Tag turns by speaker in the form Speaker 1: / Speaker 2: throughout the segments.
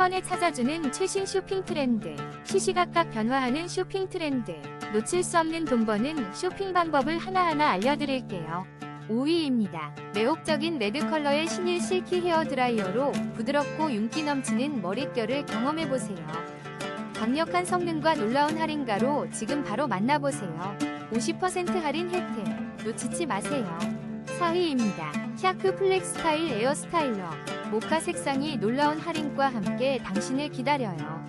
Speaker 1: 번에 찾아주는 최신 쇼핑 트렌드, 시시각각 변화하는 쇼핑 트렌드, 놓칠 수 없는 돈 버는 쇼핑 방법을 하나하나 알려드릴게요. 5위입니다. 매혹적인 레드 컬러의 신일 실키 헤어 드라이어로 부드럽고 윤기 넘치는 머릿결을 경험해보세요. 강력한 성능과 놀라운 할인가로 지금 바로 만나보세요. 50% 할인 혜택, 놓치지 마세요. 4위입니다. 샤크 플렉 스 타일 에어 스타일러. 모카 색상이 놀라운 할인과 함께 당신을 기다려요.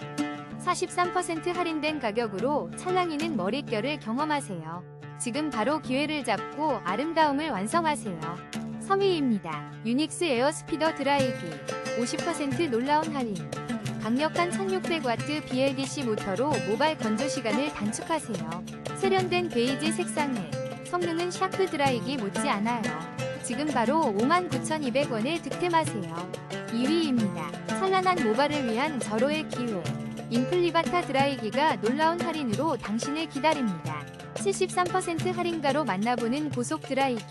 Speaker 1: 43% 할인된 가격으로 찰랑이는 머릿결을 경험하세요. 지금 바로 기회를 잡고 아름다움을 완성하세요. 3위입니다. 유닉스 에어 스피더 드라이기. 50% 놀라운 할인. 강력한 1600W BLDC 모터로 모발 건조 시간을 단축하세요. 세련된 베이지 색상에 성능은 샤크 드라이기 못지않아요. 지금 바로 59,200원에 득템하세요. 2위입니다. 찬란한 모발을 위한 절호의 기회. 인플리바타 드라이기가 놀라운 할인으로 당신을 기다립니다. 73% 할인가로 만나보는 고속 드라이기.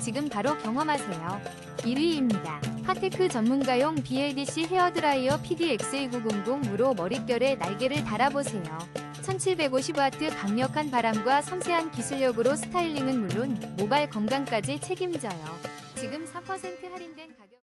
Speaker 1: 지금 바로 경험하세요. 1위입니다. 파테크 전문가용 BLDC 헤어드라이어 PD-X2900으로 머릿결에 날개를 달아보세요. 1750W 강력한 바람과 섬세한 기술력으로 스타일링은 물론 모발 건강까지 책임져요. 지금 4% 할인된 가격